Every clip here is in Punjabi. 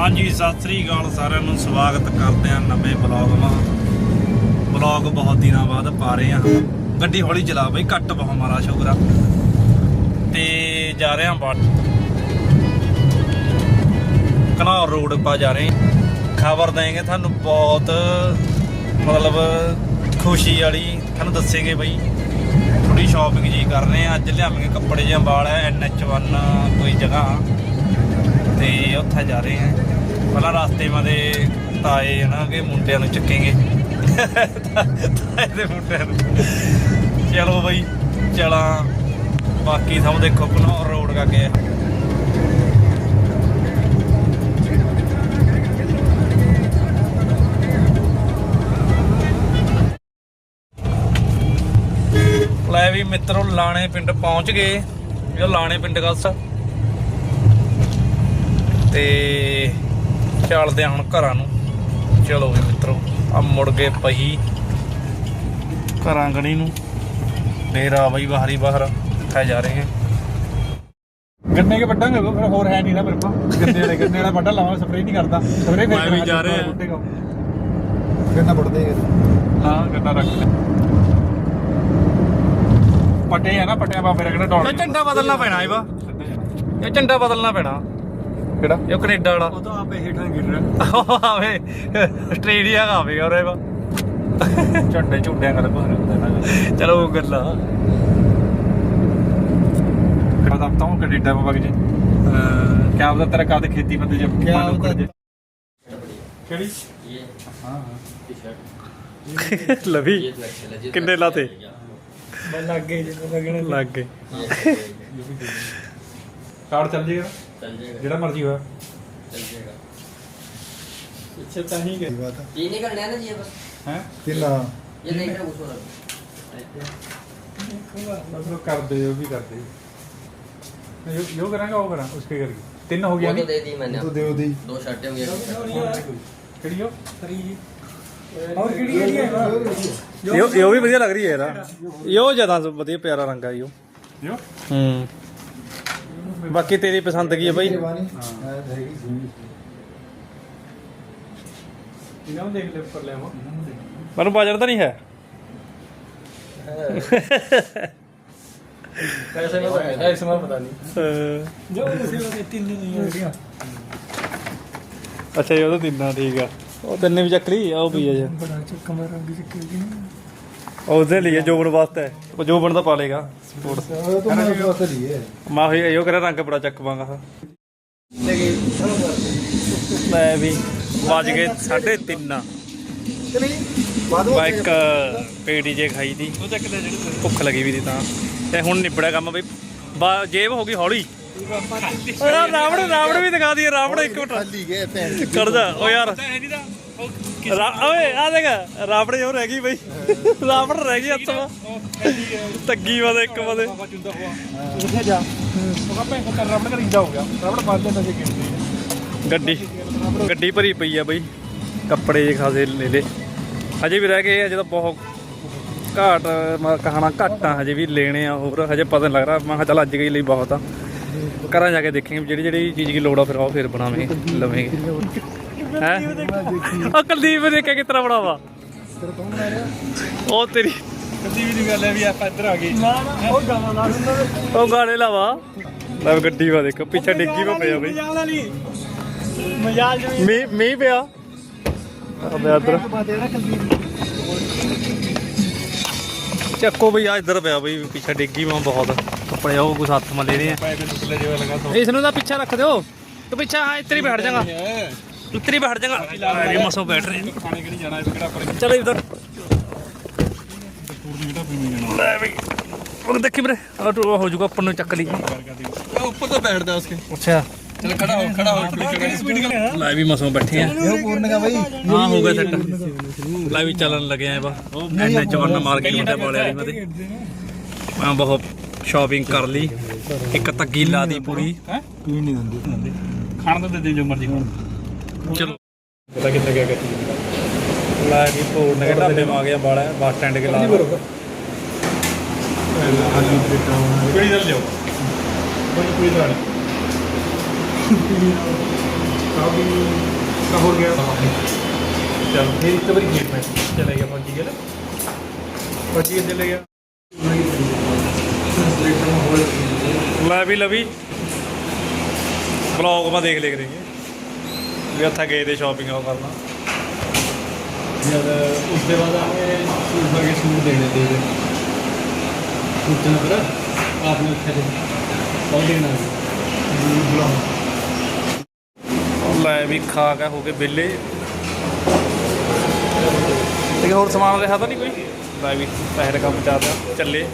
ਹਾਂਜੀ, ਸਤਿ ਸ੍ਰੀ ਅਕਾਲ ਸਾਰਿਆਂ ਨੂੰ, ਸਵਾਗਤ ਕਰਦੇ ਹਾਂ ਨਵੇਂ ਬਲੌਗ ਮਾ ਬਲੌਗ ਬਹੁਤ ਦਿਨਾਂ ਬਾਅਦ ਪਾ ਰਹੇ ਹਾਂ। ਗੱਡੀ ਹੌਲੀ ਚਲਾ ਬਈ, ਘੱਟ ਬਹੁਤ ਮਾਰਾ ਸ਼ੁਕਰਾ ਤੇ ਜਾ ਰਹੇ ਹਾਂ ਬਾਟ ਕਨੌਰ ਰੋਡ ਪਾ ਜਾ ਰਹੇ ਖਬਰ ਦੇਂਗੇ ਤੁਹਾਨੂੰ ਬਹੁਤ, ਮਤਲਬ ਖੁਸ਼ੀ ਵਾਲੀ। ਤੁਹਾਨੂੰ ਦੱਸੇਗੇ ਬਈ ਥੋੜੀ ਸ਼ਾਪਿੰਗ ਜੀ ਕਰ ਰਹੇ ਆ ਅੱਜ ਲਿਆਵਾਂਗੇ ਕੱਪੜੇ ਜਿਹਾ ਵਾਲ ਹੈ NH1 ਕੋਈ ਜਗ੍ਹਾ। ਤੇ ਉੱਥੇ ਜਾ ਰਹੇ ਆ ਪਹਿਲਾਂ ਰਸਤੇ ਮਾਦੇ ਤਾਏ ਨਾ ਕਿ ਮੁੰਡਿਆਂ ਨੂੰ ਚੱਕੇਗੇ। ਤਾਏ ਦੇ ਮੁੰਡਿਆਂ ਨੂੰ। ਚਲੋ ਬਈ, ਚਲਾ। ਬਾਕੀ ਸਭ ਦੇਖੋ ਕਨੌਰ ਰੋਡ ਕਾ ਲੈ ਵੀ ਮਿੱਤਰੋ, ਲਾਣੇ ਪਿੰਡ ਪਹੁੰਚ ਗਏ। ਇਹ ਲਾਣੇ ਪਿੰਡ ਗੱਸ ਤੇ ਚੱਲਦੇ ਹਾਂ ਹੁਣ ਘਰਾਂ ਨੂੰ। ਚਲੋ ਵੀ ਮਿੱਤਰੋ ਆ ਮੁੜ ਗਏ ਪਹੀ। ਘਰਾਂ ਗਣੀ ਨੂੰ। ਡੇਰਾ ਬਈ ਬਾਹਰੀ ਬਾਹਰ ਖਾ ਜਾ ਰਹੇ ਹਾਂ। ਗੰਨੇ ਕੇ ਵੱਡਾਂਗੇ ਫਿਰ ਹੋਰ ਹੈ ਨਹੀਂ ਨਾ ਮੇਰੇ ਕੋਲ। ਗੰਨੇ ਵਾਲੇ ਗੰਨੇ ਵਾਲਾ ਵੱਡਾ ਲਾਵਾਂ ਸਪਰੇਅ ਨਹੀਂ ਕਰਦਾ। ਸਪਰੇਅ ਮੈਂ ਵੀ ਜਾ ਰਿਹਾ। ਗੰਨਾ ਵੱਢਦੇ ਹਾਂ ਗੰਨਾ ਰੱਖ ਲੈ। ਪੱਟੇ ਆ ਨਾ ਪੱਟਿਆਂ ਬਾ ਫਿਰ ਕਿਹੜਾ ਡੌਲ ਇਹ ਝੰਡਾ ਬਦਲਣਾ ਪੈਣਾ ਇਹਵਾ ਇਹ ਝੰਡਾ ਬਦਲਣਾ ਪੈਣਾ। ਕਿਹੜਾ? ਇਹ ਕੈਨੇਡਾ ਵਾਲਾ। ਉਹ ਤਾਂ ਆਪੇ ਹੇਠਾਂ ਗਿਰ ਰਿਹਾ ਆਵੇ ਆਸਟ੍ਰੇਲੀਆ ਦਾ ਆਵੇਗਾ ਉਰੇ ਵਾ ਝੰਡੇ ਝੁੰਡਿਆਂ ਕਰ ਕੁਝ ਨਹੀਂ ਹੁੰਦਾ ਨਾ ਚਲੋ ਉਹ ਗੱਲਾਂ। ਪਤਾ ਤਾਂ ਉਹ ਕੈਨੇਡਾ ਬਾਬਾ ਜੀ? ਕਿਆ ਬਤਾ ਤੇਰਾ ਕਾਦ ਖੇਤੀ ਬੰਦੇ ਜਬ ਕਿਆ ਉਹਦਾ- ਕਰ ਕਿਹੜੀ? ਲਵੀ। ਕਿੰਨੇ ਲਾਤੇ? ਮੈਂ ਲੱਗ ਗਏ ਜਦੋਂ ਲੱਗਣੇ ਲੱਗ ਗਏ। ਕਾਰਡ ਚੱਲ ਜੇਗਾ? चल जाएगा ਜਿਹੜਾ ਮਰਜ਼ੀ ਹੋਇਆ चल जाएगा ਪਿੱਛੇ ਤਾਂ ਹੀ ਗਈ ਬਾਤ ये नहीं करना है ना जी ये बस ਹੈ ਕਿੰਨਾ ये नहीं करना कुछ और ਮਤਲਬ ਕਰਦੇ ਉਹ ਵੀ ਕਰਦੇ यो यो करांगा वो करा उसके करके तीन हो गया वो तो नहीं दे दी मैंने ਤੂੰ ਦਿਓ ਦੀ दो शर्टें हो गई ਕਿਹੜੀ ਹੋ ਹੋਰ ਕਿਹੜੀ ਕਿਹੜੀ ਹੈ ਯੋ ਯੋ ਵੀ ਵਧੀਆ ਲੱਗ ਰਹੀ ਹੈ ਇਹਦਾ ਯੋ ਜਿਆਦਾ ਵਧੀਆ ਪਿਆਰਾ ਰੰਗ ਆ ਯੋ यो ਹੂੰ ਬਾਕੀ ਤੇਰੀ ਪਸੰਦ ਕੀ ਹੈ ਬਾਈ? ਇਹਨਾਂ ਨੂੰ ਦੇਖ ਲੈ ਉੱਪਰ ਲੈ ਆਵਾਂ। ਮੈਨੂੰ ਬਾਜਰ ਤਾਂ ਨਹੀਂ ਹੈ। ਅੱਛਾ ਇਹ ਉਹਦਾ ਤਿੰਨਾ ਠੀਕ ਆ। ਉਹ ਤਿੰਨੇ ਵੀ ਚੱਕ ਲਈ ਆ ਉਹ ਵੀ ਆ ਜੀ। ਬੜਾ ਚੱਕਾ ਮਾਰਾਂ ਵੀ ਚੱਕੇ ਜੀ। ਉਹ ਉਹਦੇ ਲਈ ਹੈ ਜੋਬਨ ਵਾਸਤੇ। ਉਹ ਜੋਬਨ ਦਾ ਪਾ ਲੇਗਾ ਸਪੋਰਟਸ ਉਹ ਤਾਂ ਮੈਂ ਬਸ ਲਈ ਹੈ। ਮਾ ਹੋਈ ਇਹੋ ਕਰੇ ਰੰਗ ਬੜਾ ਚੱਕ ਪਾਂਗਾ ਲੈ ਵੀ ਵੱਜ ਗਏ 3:30 ਬਾਈਕ ਪੇੜੀ ਜੇ ਖਾਈ ਦੀ। ਉਹ ਚੱਕ ਲੈ ਜਿਹੜੀ ਭੁੱਖ ਲੱਗੀ ਵੀ ਦੀ ਤਾਂ। ਤੇ ਹੁਣ ਨਿਬੜਿਆ ਕੰਮ ਬਈ ਬਾ- ਜੇਬ ਹੋ ਗਈ ਹੌਲੀ। ਓਏ ਯਾਰ ਰਾਵਣ ਰਾਵਣ ਵੀ ਦਿਖਾ ਦਈਏ ਰਾਵਣ ਇੱਕ ਮਿੰਟ। ਖਾਲੀ ਗਏ ਭੈਣ ਕਰ ਜਾ ਓ ਯਾਰ। ਓਏ ਆ ਦੇਖ ਰਾਵਣ ਜੋ ਰਹਿ ਗਈ ਬਈ। ਰਾਵਣ ਰਹਿ ਗਈ ਹੱਥ। ਵਾ ਤੱਗੀ ਵਾ ਦੇ ਇੱਕ ਵਾ ਦੇ ਉੱਥੇ ਜਾ। ਉਹ ਕਰ ਹੋ ਗਿਆ। ਕਿੰਨੀ ਗੱਡੀ ਗੱਡੀ ਭਰੀ ਪਈ ਆ ਬਈ। ਕੱਪੜੇ ਜੇ ਖਾਸੇ ਲੈ ਲੇ ਹਜੇ ਵੀ ਰਹਿ ਗਏ ਆ ਜਦੋਂ ਬਹੁਤ ਘਾਟ ਮੈਂ ਕਹਾਣਾ ਘੱਟ ਆ ਹਜੇ ਵੀ ਲੈਣੇ ਆ ਹੋਰ। ਹਜੇ ਪਤਾ ਨਹੀਂ ਲੱਗ ਰਿਹਾ। ਮੈਂ ਕਿਹਾ ਚੱਲ ਅੱਜ ਗਈ ਲਈ ਬਹੁਤ ਆ। ਘਰਾਂ ਜਾ ਕੇ ਦੇਖਾਂਗੇ ਜਿਹੜੀ ਜਿਹੜੀ ਚੀਜ਼ ਦੀ ਲੋੜ ਆ ਫਿਰ ਉਹ ਫਿਰ ਬਣਾਵਾਂਗੇ ਲਵਾਂਗੇ। ਹੈ? ਉਹ ਕੁਲਦੀਪ ਨੇ ਦੇਖਿਆ ਕਿਤਨਾ ਬਣਾਵਾ ਉਹ ਤੇਰੀ ਵੀ ਨਹੀਂ ਗੱਲ ਹੈ ਵੀ ਆਪਾਂ ਇੱਧਰ ਆ ਗਏ ਨਾ ਨਾ ਉਹ ਗਾਣਾ ਲਾ ਦਿੰਦਾ ਉਹ ਗਾਣੇ ਲਾਵਾ। ਲੈ ਵੀ ਗੱਡੀ ਵਾ ਦੇਖੋ ਪਿੱਛੇ ਡਿੱਗੀ ਵਾ ਪਿਆ ਬਈ। ਮਜਾਲ ਜਿਵੇਂ ਮੀਂਹ ਮੀਂਹ ਪਿਆ। ਆ ਮੈਂ ਇੱਧਰ। ਨਾ ਚੱਕੋ ਬਈ ਆ ਇੱਧਰ ਪਿਆ ਬਈ ਪਿੱਛੇ ਡਿੱਗੀ ਮੈਂ ਬਹੁਤ। ਕੱਪੜੇ ਉਹ ਕੁਛ ਹੱਥ ਮਾ ਲੈ ਰਹੇ ਪੈਰ ਦੇ ਟੁਕਲੇ ਜਿਹਾ ਲਗਾ ਆ ਇਸ ਨੂੰ ਤਾਂ ਪਿੱਛਾ ਰੱਖ ਦਿਓ। ਤੂੰ ਪਿੱਛਾ ਹਾਂ ਇੱਧਰ ਹੀ ਬੈਠ ਜਾਗਾ। ਹੀ ਬੈਠ ਜਾਗਾ ਅਰੇ ਮਸੋ ਬੈਠ ਰਹੇ। ਕਿ ਚਲੋ ਇੱਧਰ। ਉਹ ਦੇਖੀ ਵੀਰੇ ਆ ਤੂੰ ਹੋ ਜਾਊਗਾ ਉੱਪਰ ਨੂੰ ਚੱਕ ਲਈ। ਉੱਪਰ ਤਾਂ ਬੈਠਦਾ ਉਸਕੇ। ਅੱਛਾ। ਚਲ ਖੜਾ ਹੋ ਖੜਾ ਹੋ। ਕਿਹੜੀ ਸਪੀਡ ਕਰ ਲੈ ਵੀ ਮਸੋਂ ਬੈਠੇ ਆ। ਇਹ ਪੂਰਨ ਦਾ ਬਈ। ਹਾਂ ਹੋ ਗਿਆ ਸੈੱਟ। ਲੈ ਵੀ ਚੱਲਣ ਲੱਗੇ ਆ ਬਾ ਐਨੇ ਚਵਨ ਮਾਰਕੀਟ ਮੁੰਡੇ ਵਾਲੇ ਵਾਲੀ ਮਤੇ ਮੈਂ ਬਹੁਤ ਸ਼ਾਪਿੰਗ ਕਰ ਲਈ। ਇੱਕ ਤੱਗੀ ਲਾ ਦੀ ਪੂਰੀ। ਹੈ? ਪੀਣ ਨਹੀਂ ਦਿੰਦੇ। ਖਾਣ ਤਾਂ ਦੇ ਦੇ ਜੋ ਮਰਜ਼ੀ। ਖਾਣ ਚਲੋ। ਪਤਾ ਕਿੱਥੇ ਗਿਆ ਗੱਤੀ ਲੈ ਵੀ ਪੂਰ ਨੇ ਢਾਬੇ ਮਾ ਗਿਆ ਬਾਲਾ ਬੱਸ ਸਟੈਂਡ ਕੇ ਲਾ ਕਿਹੜੀ ਦਲ ਲਿਓ ਕੋਈ ਕੋਈ ਦਲ ਕਾਫੀ ਕਾ ਹੋ ਗਿਆ। ਚਲ। ਫਿਰ ਇੱਕ ਵਾਰੀ ਗੇਟ ਮੈਂ ਚਲੇ ਗਿਆ ਪਹੁੰਚ ਗਿਆ ਪਹੁੰਚ ਗਿਆ ਚਲੇ ਗਿਆ? ਲੈ ਵੀ ਲਵੀ। ਬਲੌਗ ਮੈਂ ਦੇਖ ਲਿਖ ਰਹੀ ਵੀ ਉੱਥੇ ਗਏ ਤੇ ਸ਼ਾਪਿੰਗ ਉਹ ਕਰਨਾ। ਜਦ ਉਸ ਦੇ ਬਾਅਦ ਆਏ ਸੂਟ ਵਰਗੇ ਸੂਟ ਦੇਣੇ ਦੇ ਦੇ। ਸੂਟਾਂ ਪਰ ਆਪਨੇ ਉੱਥੇ ਦੇ। ਬਹੁਤ ਦੇਣਾ ਲੈ ਵੀ ਖਾ ਕੇ ਹੋ ਕੇ ਵਿਹਲੇ। ਤੇ ਹੋਰ ਸਮਾਨ ਰਿਹਾ ਤਾਂ ਨਹੀਂ ਕੋਈ? ਲੈ ਵੀ ਪੈਸੇ ਦਾ ਕੰਮ ਚੱਲਦਾ ਚੱਲੇ।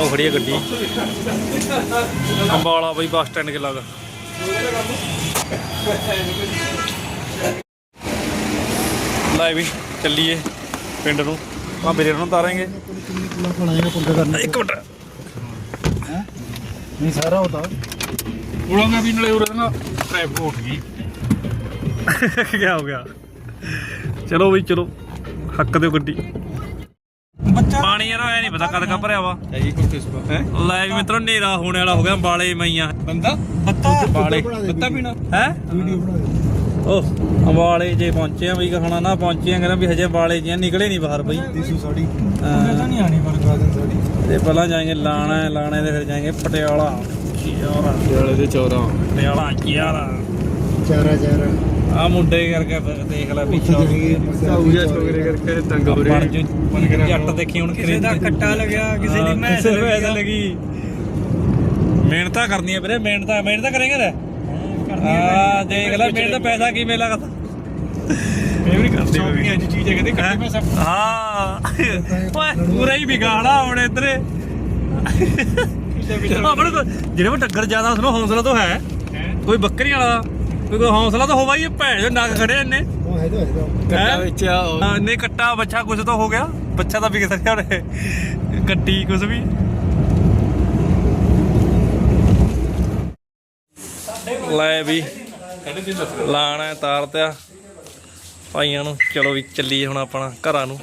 ਉਹ ਖੜੀ ਹੈ ਗੱਡੀ। ਅੰਬਾਲਾ ਬਈ ਬੱਸ ਸਟੈਂਡ ਕੇ ਲੱਗ। ਲੈ ਵੀ ਚੱਲੀਏ ਪਿੰਡ ਨੂੰ। ਆ ਮੇਰੇ ਨੂੰ ਤਾਰਾਂਗੇ। ਇੱਕ ਮਿੰਟ। ਨਹੀਂ ਸਾਰਾ ਹੋਤਾ ਉੜਾਂਗਾ ਵੀ ਨਲੇ ਉਰੇ ਨਾ ਟ੍ਰੈਫਿਕ ਉੱਠ ਗਈ। ਕੀ ਹੋ ਗਿਆ? ਚਲੋ ਬਈ ਚਲੋ। ਹੱਕ ਦਿਓ ਗੱਡੀ। ਬੱਚਾ ਪਾਣੀ ਯਾਰ ਪਤਾ ਕਦ ਕਾ ਭਰਿਆ ਵਾ? ਹੈ ਲੈ ਵੀ ਮਿੱਤਰੋ ਹਨੇਰਾ ਹੋਣੇ ਵਾਲਾ ਹੋ ਗਿਆ ਬਾਲੇ ਮਈਆਂ ਬੰਦਾ? ਬੱਤਾ? ਬਾਲੇ। ਬੱਤਾ ਪੀਣਾ? ਹੈ? ਵੀਡੀਓ ਬਣਾ ਦੇ। ਉਹ ਅੰਬਾਲੇ ਜੇ ਪਹੁੰਚੇ ਆ ਬਈ ਖਾਣਾ ਨਾ ਪਹੁੰਚੇ ਆ ਕਹਿੰਦਾ ਵੀ ਹਜੇ ਬਾਲੇ ਜੇ ਨਿਕਲੇ ਨਹੀਂ ਬਾਹਰ ਬਈ। ਤੀਸੂ ਸਾੜੀ ਹਾਂ। ਤਾਂ ਨਹੀਂ ਆਣੀ ਪਰ ਗਾਜਨ ਸਾੜੀ ਤੇ ਪਹਿਲਾਂ ਜਾਏंगे ਲਾਣਾ ਲਾਣੇ ਦੇ ਫਿਰ ਜਾਏंगे ਪਟਿਆਲਾ। ਚਿਆਰਾ ਵਾਲੇ ਦੇ ਚੌਰਾ। ਪਟਿਆਲਾ ਚਿਆਰਾ ਚਾਰਾ ਚਾਰਾ। ਆ ਮੁੰਡੇ ਕਰਕੇ ਫਿਰ ਦੇਖ ਲੈ ਪਿੱਛੇ। ਸਾਊਜਾ ਚੋਗਰੇ ਕਰਕੇ ਤੰਗ ਹੋ ਬਣ ਜੂ ਜੱਟ ਦੇਖੀ ਹੁਣ ਕਿਸੇ ਦਾ ਕੱਟਾ ਲੱਗਿਆ ਕਿਸੇ ਦੀ ਮੈਸ ਕਿਸੇ ਨੂੰ ਲੱਗੀ। ਮਿਹਨਤਾਂ ਕਰਨੀਆਂ ਵੀਰੇ ਮਿਹਨਤਾਂ ਮਿਹਨਤਾਂ ਕਰੇਂਗੇ ਰੇ ਆ ਦੇਖ ਲੈ ਮਿਹਨਤ ਦਾ ਪੈਸਾ ਕਿਵੇਂ ਲੱਗਦਾ ਵੀ ਕਰਦੇ ਸ਼ੌਪਿੰਗ ਅੱਜ ਚੀਜ਼ ਹੈ ਕਹਿੰਦੇ ਕੱਟੇ ਮੈਂ ਸਭ ਹਾਂ। ਓਏ ਪੂਰਾ ਹੀ ਵਿਗਾੜਾ ਹੁਣ ਇਧਰੇ। ਆਪਣੇ ਕੋਲ ਜਿਹੜੇ ਟੱਗਰ ਜ਼ਿਆਦਾ ਉਸਨੂੰ ਹੌਸਲਾ ਤਾਂ ਹੈ। ਕੋਈ ਬੱਕਰੀ ਵਾਲਾ ਕੋਈ ਕੋਈ ਹੌਸਲਾ ਤਾਂ ਹੋਵਾ ਹੀ ਇਹ ਭੈਣ ਜੋ ਨੱਕ ਖੜੇ ਇੰਨੇ। ਉਹ ਹੈ ਤਾਂ ਕੱਟਾ ਕੱਟਾ ਵਿੱਚ ਨਹੀਂ ਕੱਟਾ ਬੱਚਾ ਕੁਝ ਤਾਂ ਹੋ ਗਿਆ। ਬੱਚਾ ਤਾਂ ਵਿਕ ਸਕਦਾ ਉਹਨੇ। ਕੱਟੀ ਕੁਝ ਵੀ। ਲੈ ਵੀ ਲਾਣਾ ਤਾਰ ਤਿਆ ਭਾਈਆਂ ਨੂੰ ਚਲੋ ਵੀ ਚੱਲੀਏ ਹੁਣ ਆਪਣਾ ਘਰਾਂ ਨੂੰ।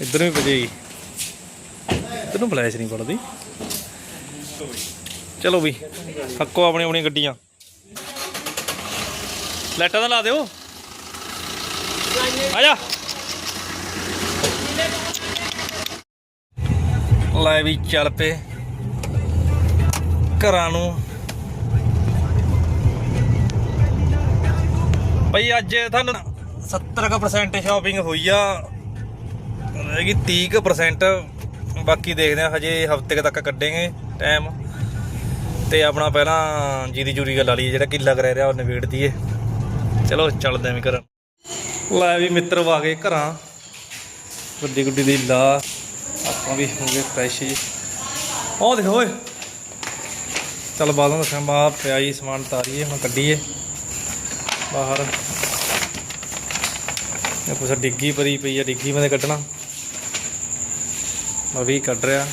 ਇੱਧਰ ਵੀ ਭਜੇਗੀ ਇੱਧਰ ਨੂੰ ਫਲੈਸ਼ ਨਹੀਂ ਪੜਦੀ ਚਲੋ ਵੀ ਹੱਕੋ ਆਪਣੀ ਆਪਣੀ ਗੱਡੀਆਂ। ਲਾਈਟਾਂ ਤਾਂ ਲਾ ਦਿਓ। ਆ ਜਾ। ਲੈ ਵੀ ਚੱਲ ਪਏ। ਘਰਾਂ ਨੂੰ। ਭਾਈ ਅੱਜ ਤੁਹਾਨੂੰ 70% ਸ਼ਾਪਿੰਗ ਹੋਈ ਆ। ਰਹੇਗੀ 30% ਬਾਕੀ ਦੇਖਦੇ ਆ, ਹਜੇ ਹਫ਼ਤੇ ਤੱਕ ਕੱਢਾਂਗੇ ਟਾਈਮ ਤੇ ਆਪਣਾ ਪਹਿਲਾਂ ਜੀਰੀ ਜੂਰੀ ਗੱਲ ਲਾ ਜਿਹੜਾ ਕਿੱਲਾ ਕਰ ਰਿਹਾ, ਉਹ ਨਿਬੇੜ ਦਈਏ। ਚਲੋ ਚੱਲਦੇ ਆਂ ਵੀ ਘਰਾਂ ਲੈ ਵੀ ਮਿੱਤਰ ਆ ਗਏ ਘਰਾਂ। ਗੱਡੀ ਗੁੱਡੀ ਦੀ ਲਾ। ਆਪਾਂ ਵੀ ਹੋ ਗਏ ਫਰੈਸ਼ ਜੀ। ਆਹ ਦੇਖੋ ਓਏ। ਚੱਲ ਬਾਦੋਂ ਦੱਸਾਂ ਬਾ ਪਿਆਈ ਸਮਾਨ ਤਾਰੀਏ, ਹੁਣ ਕੱਢੀਏ। ਬਾਹਰ। ਇਹ ਕੁਛ ਡਿੱਗੀ ਭਰੀ ਪਈ ਆ, ਡਿੱਗੀ ਮੈਂ ਕੱਢਣਾ। ਮੈਂ ਵੀ ਕੱਢ ਰਿਹਾ।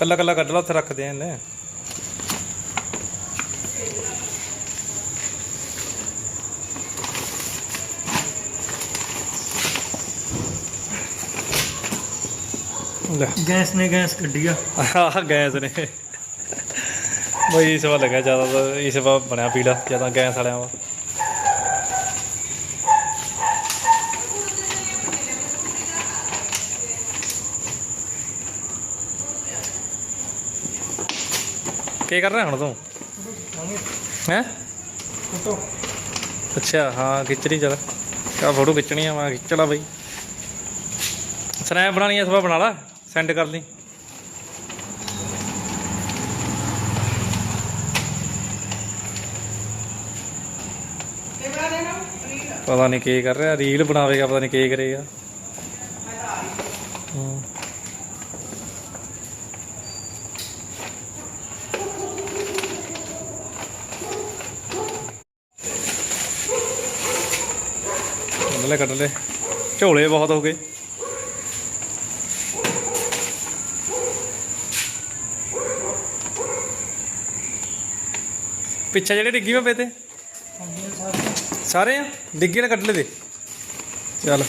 ਕੱਲਾ ਕੱਲਾ ਕੱਢ ਲਾ ਉੱਥੇ ਰੱਖਦੇ ਆ ਇਹਨੇ। ਲੈ। ਗੈਸ ਨੇ ਗੈਸ ਕੱਢੀਆ ਆਹ ਗੈਸ ਨੇ। ਬਈ ਇਸ ਵਾਰ ਲੱਗਾ ਜ਼ਿਆਦਾ ਇਸ ਵਾਰ ਬਣਿਆ ਪੀਲਾ ਜ਼ਿਆਦਾ ਗੈਸ ਵਾਲਿਆਂ ਵਾ। ਕੀ ਕਰ ਰਿਹਾ ਹੁਣ ਤੂੰ? ਹੈ? ਅੱਛਾ, ਹਾਂ ਖਿੱਚਣੀ ਰਹੀ ਚੱਲ। ਕਾ ਫੋਟੋ ਖਿੱਚਣੀ ਆ, ਮੈਂ ਖਿੱਚ ਬਈ। ਸਨੈਪ ਬਣਾਣੀ ਆ ਸਵਾ ਬਣਾ ਲਾ ਸੈਂਡ ਕਰ ਲਈ। ਪਤਾ ਨਹੀਂ ਕੀ ਕਰ ਰਿਹਾ ਰੀਲ ਬਣਾਵੇਗਾ, ਪਤਾ ਨਹੀਂ ਕੀ ਕਰੇਗਾ। ਹਮ। ਕੱਢ ਲੈ ਕੱਢ ਲੈ। ਝੋਲੇ ਬਹੁਤ ਹੋ ਗਏ। ਪਿੱਛੇ ਜਿਹੜੇ ਡਿੱਗੀ ਮੈਂ ਪਏ ਸਾਰੇ ਆ? ਡਿੱਗੇ ਨਾ ਕੱਢ ਲੈ ਦੇ। ਚੱਲ।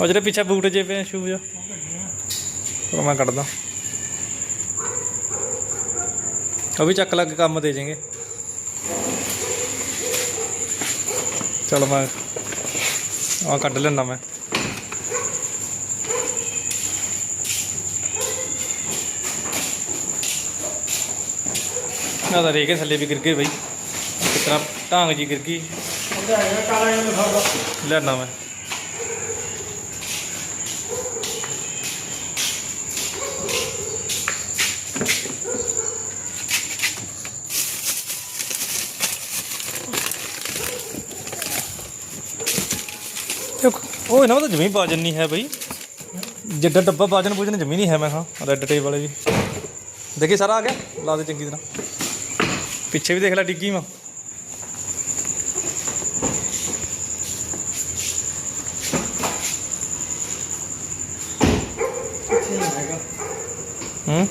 ਉਹ ਜਿਹੜੇ ਪਿੱਛੇ ਬੂਟ ਜੇ ਪਏ ਸ਼ੂਜ਼ ਉਹ ਮੈਂ ਕੱਢਦਾ। ਉਹ ਵੀ ਚੱਕ ਲੱਗ ਕੰਮ ਦੇ ਜਾਣਗੇ ਚਲ ਮੈਂ ਆ ਕੱਢ ਲੈਣਾ ਮੈਂ। ਨਾ ਤਾਂ ਰੇਕੇ ਥੱਲੇ ਵੀ ਗਿਰ ਗਏ ਬਈ। ਕਿਤਨਾ ਢਾਂਗ ਜੀ ਗਿਰ ਗਈ। ਲੈਣਾ ਮੈਂ। ਉਹ ਇਹਨਾਂ ਦਾ ਜਮੀ ਬਾਜਨ ਨਹੀਂ ਹੈ ਬਈ। ਜਿੱਡਾ ਡੱਬਾ ਬਾਜਨ ਬੂਜਨ ਜਮੀ ਨਹੀਂ ਹੈ ਮੈਂ ਹਾਂ। ਰੈੱਡ ਟੇਪ ਵਾਲੇ ਵੀ। ਦੇਖੀ ਸਾਰਾ ਆ ਗਿਆ? ਲਾ ਦੇ ਚੰਗੀ ਤਰ੍ਹਾਂ। ਪਿੱਛੇ ਵੀ ਦੇਖ ਲੈ ਡਿੱਗੀ ਮਾ। ਹੂੰ?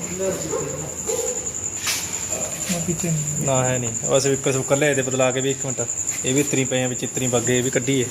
ਨਾ, ਹੈ ਨਹੀਂ। ਬਸ ਇੱਕ ਸੁੱਕਰ ਲੈ ਦੇ ਬਦਲਾ ਕੇ ਵੀ ਇੱਕ ਮਿੰਟ। ਇਹ ਵੀ ਇਤਰੀ ਪਏ ਆ, ਵਿੱਚ ਇਤਰੀ ਬੱਗੇ ਇਹ ਵੀ ਕੱਢੀਏ